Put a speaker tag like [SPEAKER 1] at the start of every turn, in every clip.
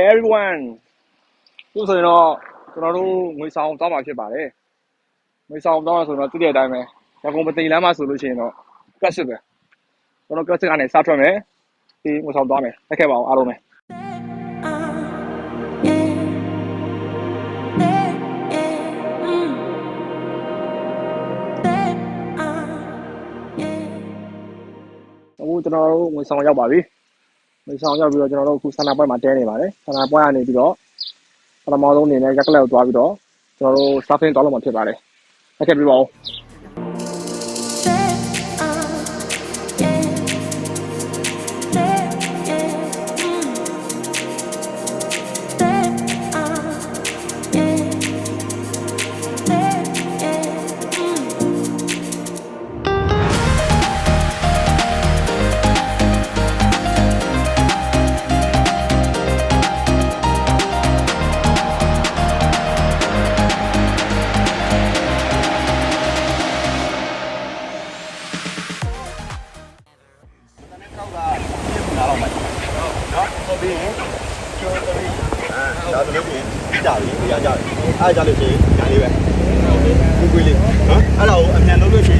[SPEAKER 1] Hi everyone ခုဆိုရင်တော့ကျွန်တော်တို့ငွေဆောင်သွားမှာဖြစ်ပါတယ်ငွေဆောင်သွားမှာဆိုတော့သိတဲ့အတိုင်းပဲရန်ကုန်မသိမ်းလမ်းမှာဆိုလို့ရှိရင်တော့ကတ်စစ်ပဲကျွန်တော်ကတ်စစ်ကနေစထွက်မယ်ဒီငွေဆောင်သွားမယ်တက်ခဲ့ပါအောင်အားလုံးပဲအခုကျွန်တော်တို့ငွေဆောင်ရောက်ပါပြီ ငွေဆောင်ရောက်ပြီးတော့ကျွန်တော်တို့အခုဆန္ဒပွဲမှာတဲနေပါတယ်ဆန္ဒပွဲကနေပြီးတော့ပထမဆုံးအနေနဲ့ရက်ကလက်ကိုသွားပြီးတော့ကျွန်တော်တို့ surfing သွားလို့မှာဖြစ်ပါတယ်တက်ခဲ့ပြီးပါဦး
[SPEAKER 2] ဒါဆိုလို့ရှိရင်ကြာပြီကြာကြာပြီအားကြလို့ရှိရင်ညာလေးပဲကိုကိုလေးနော်အဲ့ဒါကိုအမြန်လုပ်လို့ရှိရင်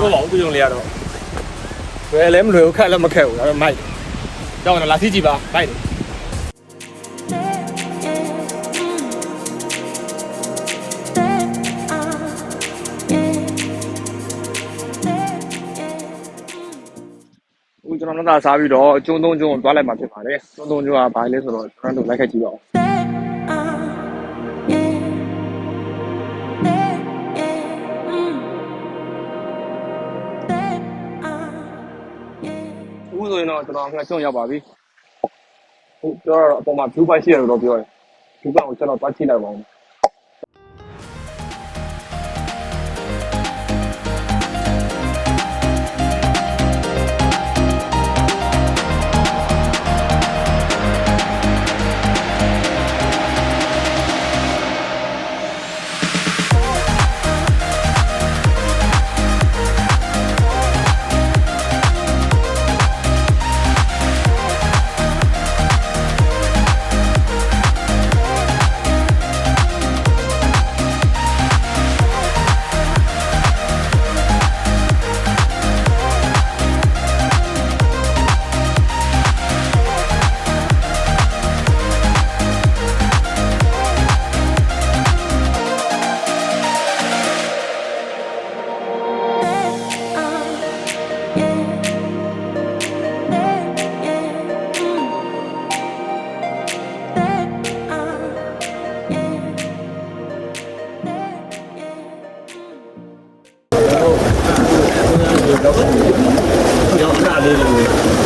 [SPEAKER 1] ပြောပါဦးပြုံလေးကတော့ဝယ်လည်းမလွယ်ဘူးခက်လည်းမခက်ဘူးဒါပေမဲ့မိုက်တယ်ကြောက်တော့လာစီကြည့်ပါမိုက်တယ်အခုကျွန်တော်တို့ကစားပြီးတော့ကျုံသုံးကျုံကိုတွားလိုက်မှာဖြစ်ပါတယ်ကျုံသုံးကျုံကဘာလဲဆိုတော့ကျွန်တော်တို့လိုက်ခဲ့ကြည့်ပါဦး တော့ကျွန်တော်ကကျုံရောက်ပါပြီဟုတ်ပြောတော့အပေါ်မှာ view point ရှိတယ်လို့တော့ပြောတယ် view point ကိုကျွန်တော်တွားကြည့်လိုက်ပါဦး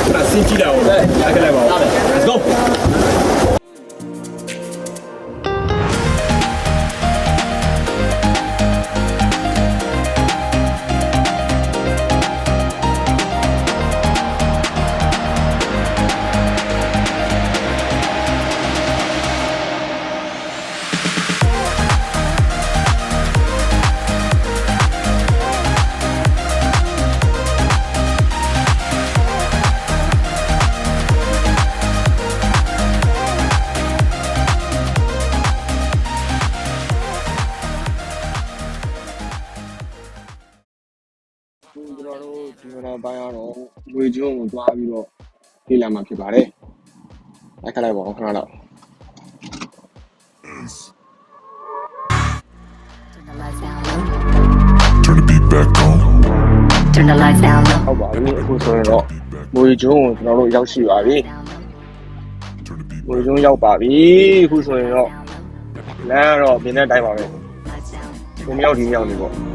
[SPEAKER 2] အဲ့ဒါစင်းကြည့်လိုက်အောင်အားခလိုက်ပါဦး Let's go
[SPEAKER 1] ငွေကျုံကိုတွားပြီးတော့ပြေးလာမှာဖြစ်ပါတယ်လိုက်ခလိုက်ပါဦးခဏတော့
[SPEAKER 3] Turn the beat back on.
[SPEAKER 4] Turn the lights down low.
[SPEAKER 1] ဟုတ်ပါပြီအခုဆိုရင်တော့ငွေကျုံကိုကျွန်တော်တို့ရောက်ရှိပါပြီ
[SPEAKER 3] Turn the beat
[SPEAKER 1] ငွေကျုံရောက်ပါပြီအခုဆိုရင်တော့လမ်းကတော့မြင်တဲ့အတိုင်းပါပဲကိုမရောက်ဒီမရောက်နေပေါ့